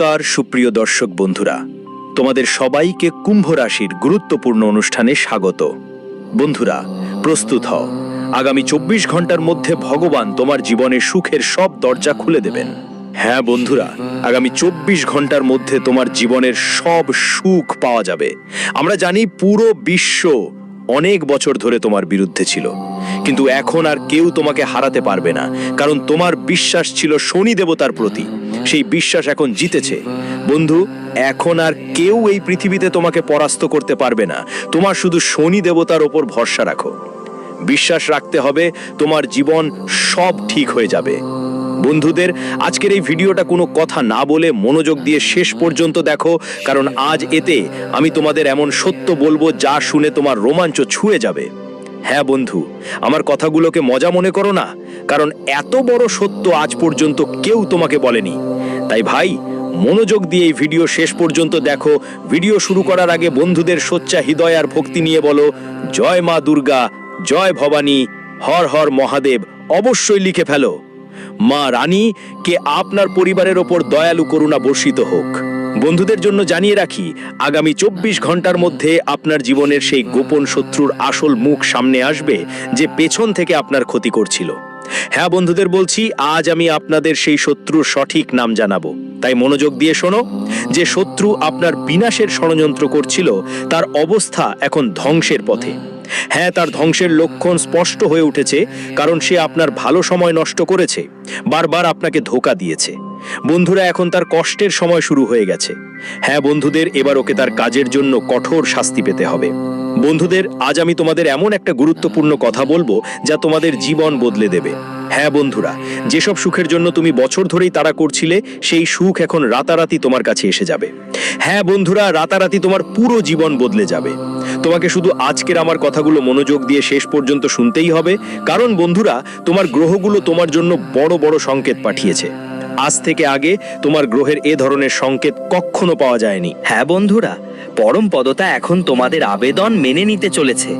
নমস্কার, সুপ্রিয় দর্শক বন্ধুরা। তোমাদের সবাইকে কুম্ভ রাশির গুরুত্বপূর্ণ অনুষ্ঠানে স্বাগত। বন্ধুরা, প্রস্তুত হও। আগামী চব্বিশ ঘণ্টার মধ্যে ভগবান তোমার জীবনে সুখের সব দরজা খুলে দেবেন। হ্যাঁ বন্ধুরা, আগামী চব্বিশ ঘণ্টার মধ্যে তোমার জীবনের সব সুখ পাওয়া যাবে। আমরা জানি পুরো বিশ্ব অনেক বছর ধরে তোমার বিরুদ্ধে ছিল। কিন্তু এখন আর কেউ তোমাকে হারাতে পারবে না। কারণ তোমার বিশ্বাস ছিল শনি দেবতার প্রতি। সেই বিশ্বাস এখন জিতেছে। বন্ধু, এখন আর কেউ এই পৃথিবীতে তোমাকে পরাস্ত করতে পারবে না। তোমার শুধু শনি দেবতার ওপর ভরসা রাখো। বিশ্বাস রাখতে হবে, তোমার জীবন সব ঠিক হয়ে যাবে। বন্ধুদের, আজকের এই ভিডিওটা কোনো কথা না বলে মনোযোগ দিয়ে শেষ পর্যন্ত দেখো, কারণ আজ এতে আমি তোমাদের এমন সত্য বলব যা শুনে তোমার রোমাঞ্চ ছুঁয়ে যাবে। হ্যাঁ বন্ধু, আমার কথাগুলোকে মজা মনে করো না, কারণ এত বড় সত্য আজ পর্যন্ত কেউ তোমাকে বলেনি। তাই ভাই, মনোযোগ দিয়ে ভিডিও শেষ পর্যন্ত দেখো। ভিডিও শুরু করার আগে বন্ধুদের সোচ্চা হৃদয় আর ভক্তি নিয়ে বলো, জয় মা দুর্গা, জয় ভবানী, হর হর মহাদেব, অবশ্যই লিখে ফেলো। মা রানী, কে আপনার পরিবারের ওপর দয়ালু করুণা বর্ষিত হোক। বন্ধুদের জন্য জানিয়ে রাখি, আগামী চব্বিশ ঘণ্টার মধ্যে আপনার জীবনের সেই গোপন শত্রুর আসল মুখ সামনে আসবে, যে পেছন থেকে আপনার ক্ষতি করছিল। হ্যাঁ বন্ধুদের বলছি, আজ আমি আপনাদের সেই শত্রুর সঠিক নাম জানাব। তাই মনোযোগ দিয়ে শোনো, যে শত্রু আপনার বিনাশের ষড়যন্ত্র করছিল, তার অবস্থা এখন ধ্বংসের পথে। হ্যাঁ তার ধ্বংসের লক্ষণ স্পষ্ট হয়ে উঠেছে, কারণ সে আপনার ভালো সময় নষ্ট করেছে, বারবার আপনাকে ধোকা দিয়েছে। বন্ধুরা, এখন তার কষ্টের সময় শুরু হয়ে গেছে। হ্যাঁ বন্ধুদের, এবার ওকে তার কাজের জন্য কঠোর শাস্তি পেতে হবে। বন্ধুদের, আজ আমি তোমাদের এমন একটা গুরুত্বপূর্ণ কথা বলব যা তোমাদের জীবন বদলে দেবে। হ্যাঁ বন্ধুরা, যেসব সুখের জন্য তুমি বছর ধরেই তারা করছিলে, সেই সুখ এখন রাতারাতি তোমার কাছে এসে যাবে। হ্যাঁ বন্ধুরা, রাতারাতি তোমার পুরো জীবন বদলে যাবে। তোমাকে শুধু আজকের আমার কথাগুলো মনোযোগ দিয়ে শেষ পর্যন্ত শুনতেই হবে, কারণ বন্ধুরা, তোমার গ্রহগুলো তোমার জন্য বড় বড় সংকেত পাঠিয়েছে। আজ থেকে আগে তোমার গ্রহের এ ধরনের সংকেত কখনো পাওয়া যায়নি। হ্যাঁ বন্ধুরা, পরম পদতা এখন তোমাদের আবেদন মেনে নিতে চলেছে।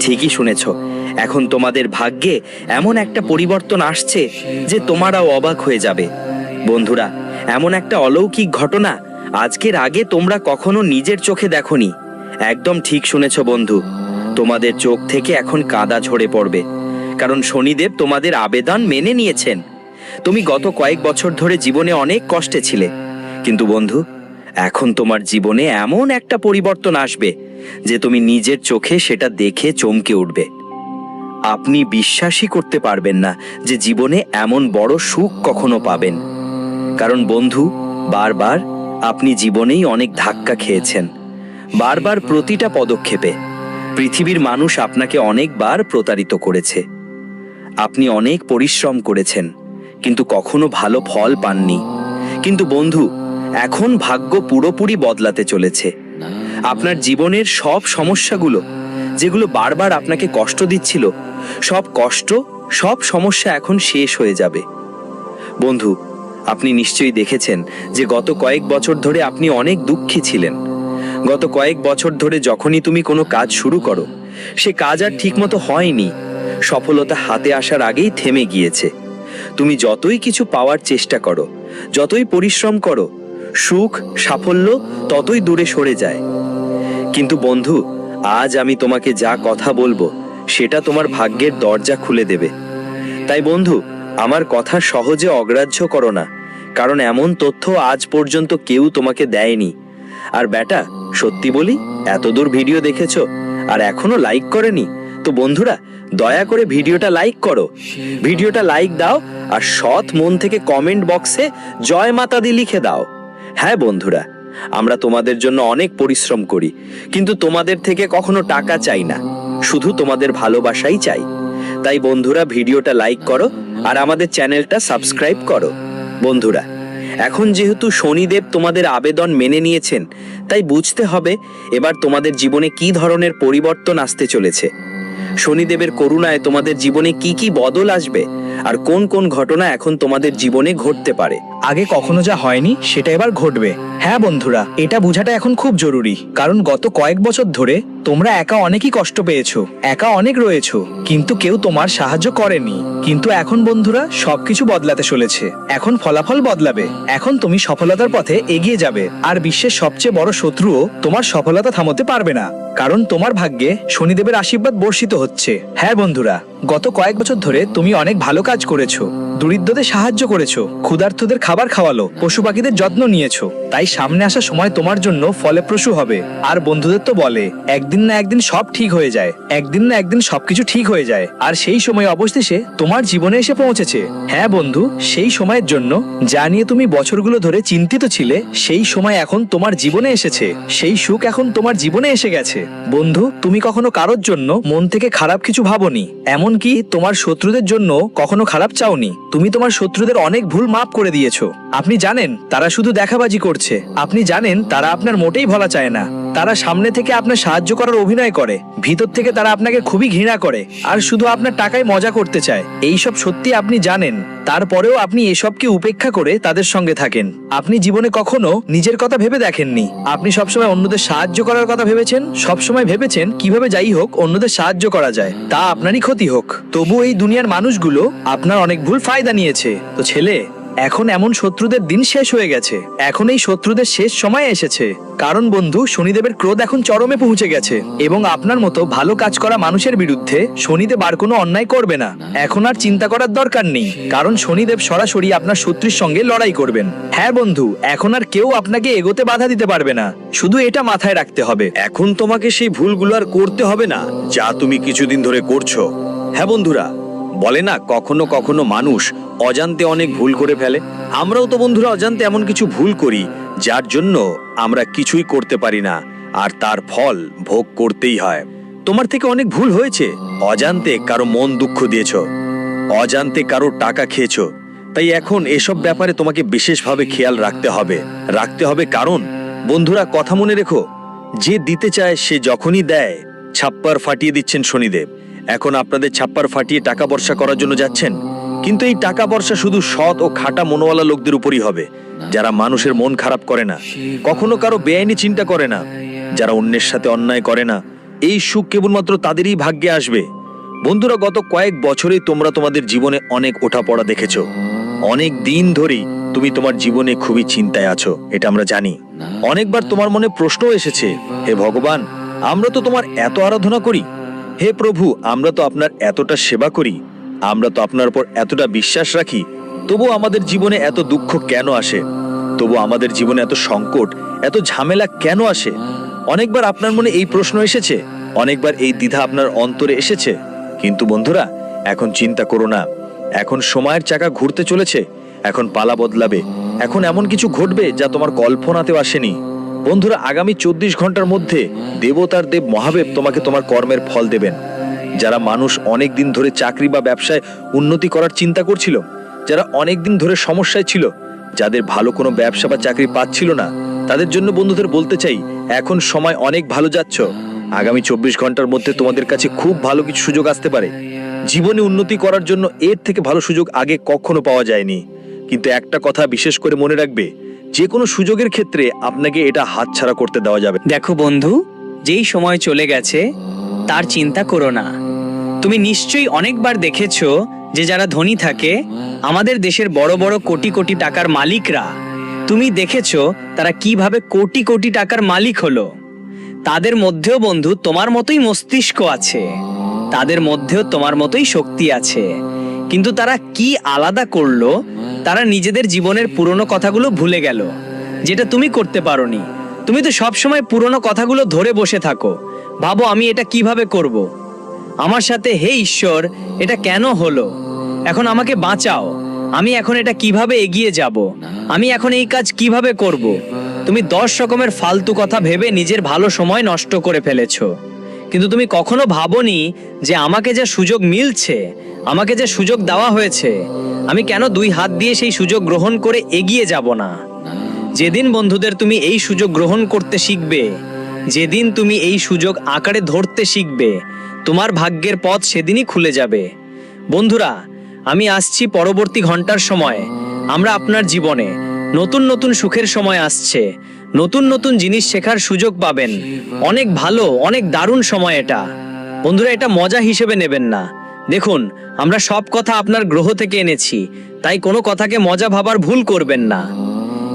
ঠিকই শুনেছ, এখন তোমাদের ভাগ্যে এমন একটা পরিবর্তন আসছে যে তোমারাও অবাক হয়ে যাবে। বন্ধুরা, এমন একটা অলৌকিক ঘটনা আজকের আগে তোমরা কখনো নিজের চোখে দেখনি। একদম ঠিক শুনেছ বন্ধু, তোমাদের চোখ থেকে এখন কাদা ঝরে পড়বে। কারণ শনিদেব তোমাদের আবেদন মেনে নিয়েছেন। তুমি গত কয়েক বছর ধরে জীবনে অনেক কষ্টে ছিলে। কিন্তু বন্ধু, এখন তোমার জীবনে এমন একটা পরিবর্তন আসবে যে তুমি নিজের চোখে সেটা দেখে চমকে উঠবে। আপনি বিশ্বাসই করতে পারবেন না যে জীবনে এমন বড় সুখ কখনো পাবেন। কারণ বন্ধু, বারবার আপনি জীবনেই অনেক ধাক্কা খেয়েছেন। বারবার প্রতিটা পদক্ষেপে পৃথিবীর মানুষ আপনাকে অনেকবার প্রতারিত করেছে। আপনি অনেক পরিশ্রম করেছেন। কিন্তু কখনো ভালো ফল পাননি। কিন্তু বন্ধু, এখন ভাগ্য পুরোপুরি বদলাতে চলেছে। আপনার জীবনের সব সমস্যাগুলো, যেগুলো বারবার আপনাকে কষ্ট দিচ্ছিল, সব কষ্ট, সব সমস্যা এখন শেষ হয়ে যাবে। বন্ধু, আপনি নিশ্চয়ই দেখেছেন যে গত কয়েক বছর ধরে আপনি অনেক দুঃখী ছিলেন। গত কয়েক বছর ধরে যখনই তুমি কোনো কাজ শুরু করো, সে কাজ আর ঠিকমতো হয়নি। সফলতা হাতে আসার আগেই থেমে গিয়েছে। তুমি যতই কিছু পাওয়ার চেষ্টা করো, যতই পরিশ্রম করো, সুখ, সাফল্য ততই দূরে সরে যায়। কিন্তু বন্ধু, আজ আমি তোমাকে যা কথা বলব, সেটা তোমার ভাগ্যের দরজা খুলে দেবে। তাই বন্ধু, আমার কথা সহজে অগ্রাহ্য করো না, কারণ এমন তথ্য আজ পর্যন্ত কেউ তোমাকে দেয়নি। আর বেটা সত্যি বলি, এতদূর ভিডিও দেখেছ, আর এখনও লাইক করেনি? তো বন্ধুরা, দয়া করে ভিডিওটা লাইক করো। ভিডিওটা লাইক দাও আর সৎ মন থেকে কমেন্ট বক্সে জয় মাতা দি লিখে দাও। হ্যাঁ বন্ধুরা, আমরা তোমাদের জন্য অনেক পরিশ্রম করি, কিন্তু তোমাদের থেকে কখনো টাকা চাই না। শুধু তোমাদের ভালোবাসাই চাই। তাই বন্ধুরা, ভিডিওটা লাইক করো আর আমাদের চ্যানেলটা সাবস্ক্রাইব করো। বন্ধুরা, এখন যেহেতু শনিদেব তোমাদের আবেদন মেনে নিয়েছেন, তাই বুঝতে হবে এবার তোমাদের জীবনে কি ধরনের পরিবর্তন আসতে চলেছে। শনিদেবের করুণায় তোমাদের জীবনে কি কি বদল আসবে? আর কোন কোন ঘটনা এখন তোমাদের জীবনে ঘটতে পারে? আগে কখনো যা হয়নি, সেটা এবার ঘটবে। হ্যাঁ বন্ধুরা, এটা বোঝাটা এখন খুব জরুরি। কারণ গত কয়েক বছর ধরে তোমরা একা অনেকই কষ্ট পেয়েছ, একা অনেক রয়েছো। কিন্তু কেউ তোমার সাহায্য করেনি। কিন্তু এখন বন্ধুরা, সবকিছু বদলাতে চলেছে। এখন ফলাফল বদলাবে। এখন তুমি সফলতার পথে এগিয়ে যাবে। আর বিশ্বের সবচেয়ে বড় শত্রুও তোমার সফলতা থামাতে পারবে না। কারণ তোমার ভাগ্যে শনিদেবের আশীর্বাদ বর্ষিত হচ্ছে। হ্যাঁ বন্ধুরা, গত কয়েক বছর ধরে তুমি অনেক ভালো কাজ করেছ। দরিদ্রদের সাহায্য করেছ, ক্ষুধার্তদের খাবার খাওয়ালো পশু পাখিদের যত্ন নিয়েছো। তাই সামনে আসা সময় তোমার জন্য ফলপ্রসূ হবে। আর বন্ধুদের তো বলে, একদিন না একদিন সব ঠিক হয়ে যায়। একদিন না একদিন সবকিছু ঠিক হয়ে যায়। আর সেই সময় অবশেষে তোমার জীবনে এসে পৌঁছেছে। হ্যাঁ বন্ধু, সেই সময়ের জন্য যা নিয়ে তুমি বছরগুলো ধরে চিন্তিত ছিলে, সেই সময় এখন তোমার জীবনে এসেছে। সেই সুখ এখন তোমার জীবনে এসে গেছে। বন্ধু, তুমি কখনো কারোর জন্য মন থেকে খারাপ কিছু ভাবোনি? এমনকি তোমার শত্রুদের জন্য কখনো খারাপ চাওনি? তুমি তোমার শত্রুদের অনেক ভুল মাফ করে দিয়েছ। আপনি জানেন, তারা শুধু দেখাবাজি করছে। আপনি জানেন, তারা আপনার মোটেই ভলা চায় না। তারা সামনে থেকে আপনার সাহায্য করার অভিনয় করে। ভিতর থেকে তারা আপনাকে খুবই ঘৃণা করে। আর শুধু আপনার টাকায় মজা করতে চায়। এইসব সত্যি আপনি জানেন। তারপরেও আপনি এসবকে উপেক্ষা করে তাদের সঙ্গে থাকেন। আপনি জীবনে কখনো নিজের কথা ভেবে দেখেননি। আপনি সবসময় অন্যদের সাহায্য করার কথা ভেবেছেন। সবসময় ভেবেছেন কীভাবে যাই হোক অন্যদের সাহায্য করা যায়। তা আপনারই ক্ষতি হোক। তবু এই দুনিয়ার মানুষগুলো আপনার অনেক ভুল ফায়দা নিয়েছে। তো ছেলে এখন এমন শত্রুদের দিন শেষ হয়ে গেছে। এখন এই শত্রুদের শেষ সময় এসেছে। কারণ বন্ধু, শনিদেবের ক্রোধ এখন চরমে পৌঁছে গেছে। এবং আপনার মতো ভালো কাজ করা মানুষের বিরুদ্ধে শনিদেব আর কোনো অন্যায় করবে না। এখন আর চিন্তা করার দরকার নেই। কারণ শনিদেব সরাসরি আপনার শত্রুর সঙ্গে লড়াই করবেন। হ্যাঁ বন্ধু, এখন আর কেউ আপনাকে এগোতে বাধা দিতে পারবে না। শুধু এটা মাথায় রাখতে হবে। এখন তোমাকে সেই ভুলগুলো আর করতে হবে না, যা তুমি কিছুদিন ধরে করছ। হ্যাঁ বন্ধুরা বলে না, কখনো কখনো মানুষ অজান্তে অনেক ভুল করে ফেলে। আমরাও তো বন্ধুরা অজান্তে এমন কিছু ভুল করি, যার জন্য আমরা কিছুই করতে পারি না, আর তার ফল ভোগ করতেই হয়। তোমার থেকে অনেক ভুল হয়েছে। অজান্তে কারও মন দুঃখ দিয়েছ, অজান্তে কারও টাকা খেয়েছ। তাই এখন এসব ব্যাপারে তোমাকে বিশেষভাবে খেয়াল রাখতে হবে। রাখতে হবে কারণ, বন্ধুরা কথা মনে রেখো, যে দিতে চায় সে যখনই দেয়, ছাপ্পার ফাটিয়ে দিচ্ছেন শনিদেব। এখন আপনাদের ছাপ্পার ফাটিয়ে টাকা বর্ষা করার জন্য যাচ্ছেন? কিন্তু এই টাকা বর্ষা শুধু সৎ ও খাটা মনোওয়ালা লোকদের উপরই হবে। যারা মানুষের মন খারাপ করে না, কখনো কারও বেআইনি চিন্তা করে না, যারা অন্যের সাথে অন্যায় করে না, এই সুখ কেবলমাত্র তাদেরই ভাগ্যে আসবে। বন্ধুরা, গত কয়েক বছরেই তোমরা তোমাদের জীবনে অনেক ওঠাপড়া দেখেছ। অনেক দিন ধরেই তুমি তোমার জীবনে খুবই চিন্তায় আছো, এটা আমরা জানি। অনেকবার তোমার মনে প্রশ্ন এসেছে, হে ভগবান, আমরা তো তোমার এত আরাধনা করি হে প্রভু, আমরা তো আপনার এতটা সেবা করি, আমরা তো আপনার উপর এতটা বিশ্বাস রাখি তবু আমাদের জীবনে এত দুঃখ কেন আসে? তবু আমাদের জীবনে এত সংকট, এত ঝামেলা কেন আসে? অনেকবার আপনার মনে এই প্রশ্ন এসেছে, অনেকবার এই দ্বিধা আপনার অন্তরে এসেছে। কিন্তু বন্ধুরা, এখন চিন্তা করো না, এখন সময়ের চাকা ঘুরতে চলেছে, এখন পালা বদলাবে, এখন এমন কিছু ঘটবে যা তোমার কল্পনাতেও আসেনি। বন্ধুরা, আগামী চব্বিশ ঘণ্টার মধ্যে দেবতার দেব মহাদেব তোমাকে তোমার কর্মের ফল দেবেন। যারা মানুষ অনেক দিন ধরে চাকরি বা ব্যবসায় উন্নতি করার চিন্তা করছিল, যারা অনেক দিন ধরে সমস্যায় ছিল, যাদের ভালো কোনো ব্যবসা বা চাকরি পাচ্ছিল না, তাদের জন্য বন্ধুদের বলতে চাই, এখন সময় অনেক ভালো যাচ্ছ। আগামী চব্বিশ ঘণ্টার মধ্যে তোমাদের কাছে খুব ভালো কিছু সুযোগ আসতে পারে। জীবনে উন্নতি করার জন্য এর থেকে ভালো সুযোগ আগে কখনো পাওয়া যায়নি। কিন্তু একটা কথা বিশেষ করে মনে রাখবে যে কোনো সুযোগের ক্ষেত্রে আপনাকে এটা হাতছাড়া করতে দেওয়া যাবে। দেখো বন্ধু, যেই সময় চলে গেছে, তার চিন্তা করো না তুমি নিশ্চয়ই অনেকবার দেখেছ যে যারা ধনী থাকে, আমাদের দেশের বড় বড় কোটি কোটি টাকার মালিকরা, তুমি দেখেছ তারা কীভাবে কোটি কোটি টাকার মালিক হলো তাদের মধ্যেও বন্ধু তোমার মতোই মস্তিষ্ক আছে, তাদের মধ্যেও তোমার মতোই শক্তি আছে, কিন্তু তারা কি আলাদা করল তারা নিজেদের জীবনের পুরনো কথাগুলো ভুলে গেল, যেটা তুমি করতে পারোনি। তুমি তো সবসময় পুরনো কথাগুলো ধরে বসে থাকো। ভাবো আমি এটা কীভাবে করব। আমার সাথে, হে ঈশ্বর, এটা কেন হলো? এখন আমাকে বাঁচাও। আমি এখন এটা কীভাবে এগিয়ে যাব? আমি এখন এই কাজ কীভাবে করব। তুমি দশ রকমের ফালতু কথা ভেবে নিজের ভালো সময় নষ্ট করে ফেলেছো। কিন্তু তুমি কখনো ভাবোনি যে আমাকে যে সুযোগ মিলছে, আমাকে যে সুযোগ দেওয়া হয়েছে, আমি কেন দুই হাত দিয়ে সেই সুযোগ গ্রহণ করে এগিয়ে যাব না? যেদিন বন্ধুদের তুমি এই সুযোগ গ্রহণ করতে শিখবে, যেদিন তুমি এই সুযোগ আকারে ধরতে শিখবে, তোমার ভাগ্যের পথ সেদিনই খুলে যাবে। বন্ধুরা, আমি আসছি পরবর্তী ঘণ্টার সময়। আমরা আপনার জীবনে নতুন নতুন সুখের সময় আসছে। নতুন নতুন জিনিস শেখার সুযোগ পাবেন। অনেক ভালো, অনেক দারুণ সময় এটা। বন্ধুরা, এটা মজা হিসেবে নেবেন না। দেখুন, আমরা সব কথা আপনার গ্রহ থেকে এনেছি। তাই কোনো কথাকে মজা ভাবার ভুল করবেন না।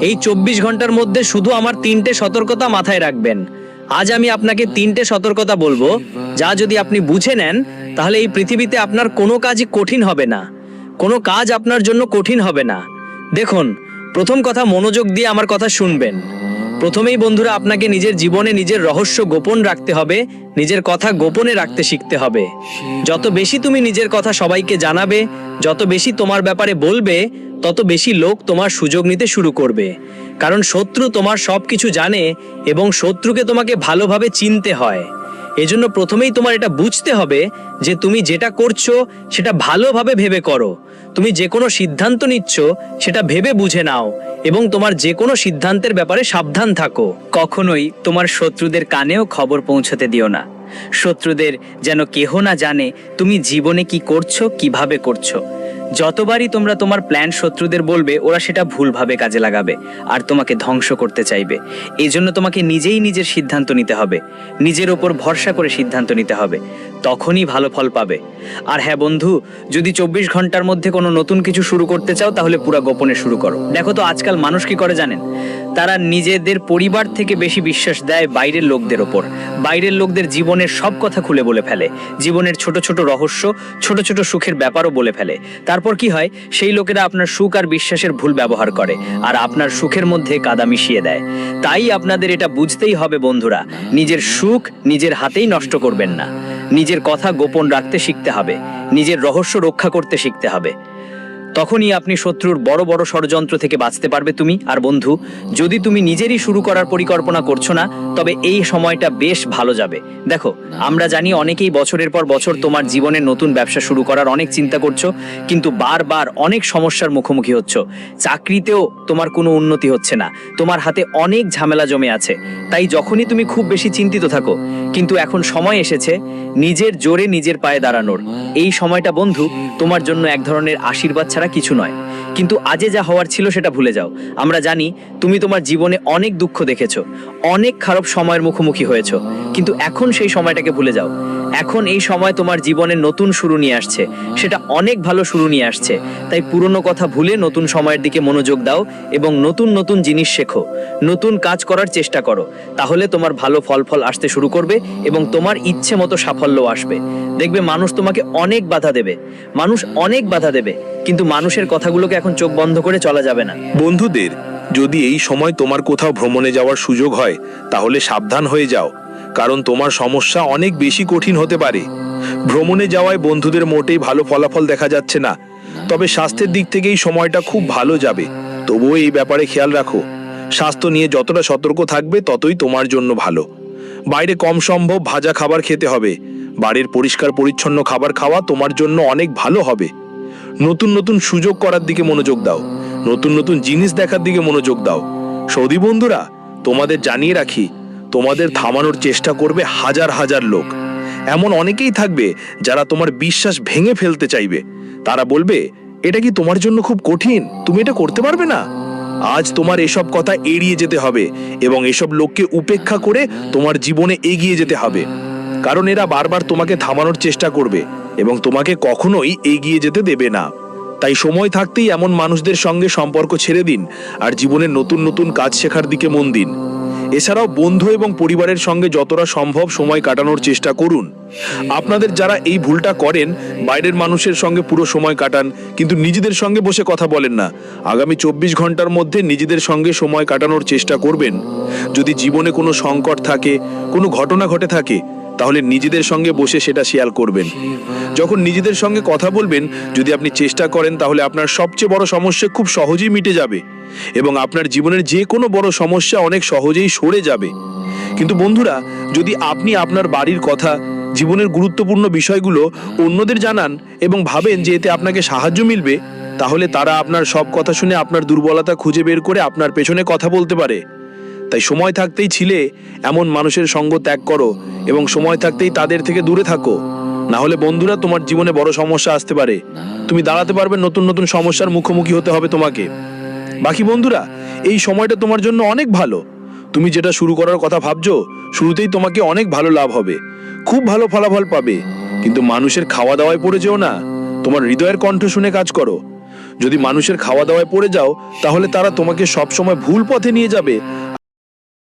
এই চব্বিশ ঘণ্টার মধ্যে শুধু আমার তিনটে সতর্কতা মাথায় রাখবেন। আজ আমি আপনাকে তিনটে সতর্কতা বলব। যা যদি আপনি বুঝে নেন, তাহলে এই পৃথিবীতে আপনার কোনো কাজই কঠিন হবে না। কোনো কাজ আপনার জন্য কঠিন হবে না। দেখুন, প্রথম কথা মনোযোগ দিয়ে আমার কথা শুনবেন। প্রথমেই বন্ধুরা আপনাকে নিজের জীবনে নিজের রহস্য গোপন রাখতে হবে, নিজের কথা গোপনে রাখতে শিখতে হবে। যত বেশি তুমি নিজের কথা সবাইকে জানাবে, যত বেশি তোমার ব্যাপারে বলবে, তত বেশি লোক তোমার সুযোগ নিতে শুরু করবে। কারণ শত্রু তোমার সব কিছু জানে এবং শত্রুকে তোমাকে ভালোভাবে চিনতে হয়। এজন্য প্রথমেই তোমার এটা বুঝতে হবে যে তুমি যেটা করছ, সেটা ভালোভাবে ভেবে করো। তুমি যে কোনো সিদ্ধান্ত নিচ্ছ, সেটা ভেবে বুঝে নাও এবং তোমার যে কোনো সিদ্ধান্তের ব্যাপারে সাবধান থাকো। কখনোই তোমার শত্রুদের কানেও খবর পৌঁছতে দিও না। শত্রুদের যেন কেহ না জানে তুমি জীবনে কি করছ, কীভাবে করছ। যতবারই তোমরা তোমার প্ল্যান শত্রুদের বলবে, ওরা সেটা ভুলভাবে কাজে লাগাবে আর তোমাকে ধ্বংস করতে চাইবে। এই জন্য তোমাকে নিজেই নিজের সিদ্ধান্ত নিতে হবে। নিজের ওপর ভরসা করে সিদ্ধান্ত নিতে হবে। তখনই ভালো ফল পাবে। আর হ্যাঁ বন্ধু, যদি চব্বিশ ঘণ্টার মধ্যে কোনো নতুন কিছু শুরু করতে চাও, তাহলে পুরো গোপনে শুরু করো। দেখো তো আজকাল মানুষ কি করে জানেন? তারা নিজেদের পরিবার থেকে বেশি বিশ্বাস দেয় বাইরের লোকদের ওপর। বাইরের লোকদের জীবনের সব কথা খুলে বলে ফেলে। জীবনের ছোট ছোট রহস্য, ছোট ছোট সুখের ব্যাপারও বলে ফেলে। তারপর কি হয়? সেই লোকেরা আপনার সুখ আর বিশ্বাসের ভুল ব্যবহার করে আর আপনার সুখের মধ্যে কাদা মিশিয়ে দেয়। তাই আপনাদের এটা বুঝতেই হবে বন্ধুরা, নিজের সুখ নিজের হাতেই নষ্ট করবেন না। নিজের কথা গোপন রাখতে শিখতে হবে। নিজের রহস্য রক্ষা করতে শিখতে হবে। তখনই আপনি শত্রুর বড় বড় ষড়যন্ত্র থেকে বাঁচতে পারবে তুমি। আর বন্ধু, যদি তুমি নিজেরই শুরু করার পরিকল্পনা করছ না, তবে এই সময়টা বেশ ভালো যাবে। দেখো, আমরা জানি অনেকেই বছরের পর বছর তোমার জীবনে নতুন ব্যবসা শুরু করার অনেক চিন্তা করছ, কিন্তু বারবার অনেক সমস্যার মুখোমুখি হচ্ছ। চাকরিতেও তোমার কোনো উন্নতি হচ্ছে না। তোমার হাতে অনেক ঝামেলা জমে আছে। তাই যখনই তুমি খুব বেশি চিন্তিত থাকো, কিন্তু এখন সময় এসেছে নিজের জোরে নিজের পায়ে দাঁড়ানোর। এই সময়টা বন্ধু, তোমার জন্য এক ধরনের আশীর্বাদ ছাড়া কিছু নয়। কিন্তু আজে যা হওয়ার ছিল সেটা ভুলে যাও। আমরা জানি তুমি তোমার জীবনে অনেক দুঃখ দেখেছ, অনেক খারাপ সময়ের মুখোমুখি হয়েছো, কিন্তু এখন সেই সময়টাকে ভুলে যাও। এখন এই সময় তোমার জীবনে নতুন শুরু নিয়ে আসছে, সেটা অনেক ভালো শুরু নিয়ে আসছে, তাই পুরনো কথা ভুলে নতুন সময়ের দিকে মনোযোগ দাও এবং নতুন নতুন জিনিস শেখো, নতুন কাজ করার চেষ্টা করো, তাহলে তোমার ভালো ফল ফল আসতে শুরু করবে এবং তোমার ইচ্ছে মতো সাফল্য আসবে। দেখবে মানুষ তোমাকে অনেক বাধা দেবে, মানুষ অনেক বাধা দেবে, কিন্তু মানুষের কথাগুলোকে এখন চোখ বন্ধ করে চলা যাবে না। বন্ধুদের, যদি এই সময় তোমার কোথাও ভ্রমণে যাওয়ার সুযোগ হয়, তাহলে সাবধান হয়ে যাও, কারণ তোমার সমস্যা অনেক বেশি কঠিন হতে পারে। ভ্রমণে যাওয়ায় বন্ধুদের মোটেই ভালো ফলাফল দেখা যাচ্ছে না, তবে স্বাস্থ্যের দিক থেকে এই সময়টা খুব ভালো যাবে। তবুও এই ব্যাপারে খেয়াল রাখো, স্বাস্থ্য নিয়ে যতটা সতর্ক থাকবে, ততই তোমার জন্য ভালো। বাইরে কম সম্ভব ভাজা খাবার খেতে হবে, বাড়ির পরিষ্কার পরিচ্ছন্ন খাবার খাওয়া তোমার জন্য অনেক ভালো হবে। নতুন নতুন সুযোগ করার দিকে মনোযোগ দাও। নতুন নতুন জিনিস দেখার দিকে মনোযোগ দাও। সৌদি বন্ধুরা, তোমাদের জানিয়ে রাখি, তোমাদের থামানোর চেষ্টা করবে হাজার হাজার লোক। এমন অনেকেই থাকবে যারা তোমার বিশ্বাস ভেঙে ফেলতে চাইবে। তারা বলবে, এটা কি তোমার জন্য খুব কঠিন? তুমি এটা করতে পারবে না? আজ তোমার এসব কথা এড়িয়ে যেতে হবে এবং এসব লোককে উপেক্ষা করে তোমার জীবনে এগিয়ে যেতে হবে। কারণ এরা বারবার তোমাকে থামানোর চেষ্টা করবে। এবং তোমাকে কখনোই এগিয়ে যেতে দেবে না। তাই সময় থাকতেই এমন মানুষদের সঙ্গে সম্পর্ক ছেড়ে দিন আর জীবনের নতুন নতুন কাজ শেখার দিকে মন দিন। এছাড়াও বন্ধু এবং পরিবারের সঙ্গে যতটা সম্ভব সময় কাটানোর চেষ্টা করুন। আপনাদের যারা এই ভুলটা করেন, বাইরের মানুষের সঙ্গে পুরো সময় কাটান, কিন্তু নিজেদের সঙ্গে বসে কথা বলেন না। আগামী চব্বিশ ঘণ্টার মধ্যে নিজেদের সঙ্গে সময় কাটানোর চেষ্টা করবেন। যদি জীবনে কোনো সংকট থাকে, কোনো ঘটনা ঘটে থাকে তাহলে নিজেদের সঙ্গে বসে সেটা শেয়ার করবেন। যখন নিজেদের সঙ্গে কথা বলবেন, যদি আপনি চেষ্টা করেন, তাহলে আপনার সবচেয়ে বড় সমস্যা খুব সহজেই মিটে যাবে এবং আপনার জীবনের যে কোনো বড় সমস্যা অনেক সহজেই সরে যাবে। কিন্তু বন্ধুরা, যদি আপনি আপনার বাড়ির কথা, জীবনের গুরুত্বপূর্ণ বিষয়গুলো অন্যদের জানান এবং ভাবেন যে এতে আপনাকে সাহায্য মিলবে, তাহলে তারা আপনার সব কথা শুনে আপনার দুর্বলতা খুঁজে বের করে আপনার পেছনে কথা বলতে পারে। তাই সময় থাকতেই ছিলে, এমন মানুষের সঙ্গ ত্যাগ করো এবং সময় থাকতেই তাদের থেকে দূরে থাকো। না হলে বন্ধুরা তোমার জীবনে বড় সমস্যা আসতে পারে। তুমি দাঁড়াতে পারবে, নতুন নতুন সমস্যার মুখোমুখি হতে হবে তোমাকে। বাকি বন্ধুরা, এই সময়টা তোমার জন্য অনেক ভালো। তুমি যেটা শুরু করার কথা ভাবছ, শুরুতেই তোমাকে অনেক ভালো লাভ হবে। খুব ভালো ফলাফল পাবে। কিন্তু মানুষের খাওয়া দাওয়ায় পড়ে যেও না। তোমার হৃদয়ের কণ্ঠ শুনে কাজ করো। যদি মানুষের খাওয়া দাওয়ায় পড়ে যাও, তাহলে তারা তোমাকে সবসময় ভুল পথে নিয়ে যাবে।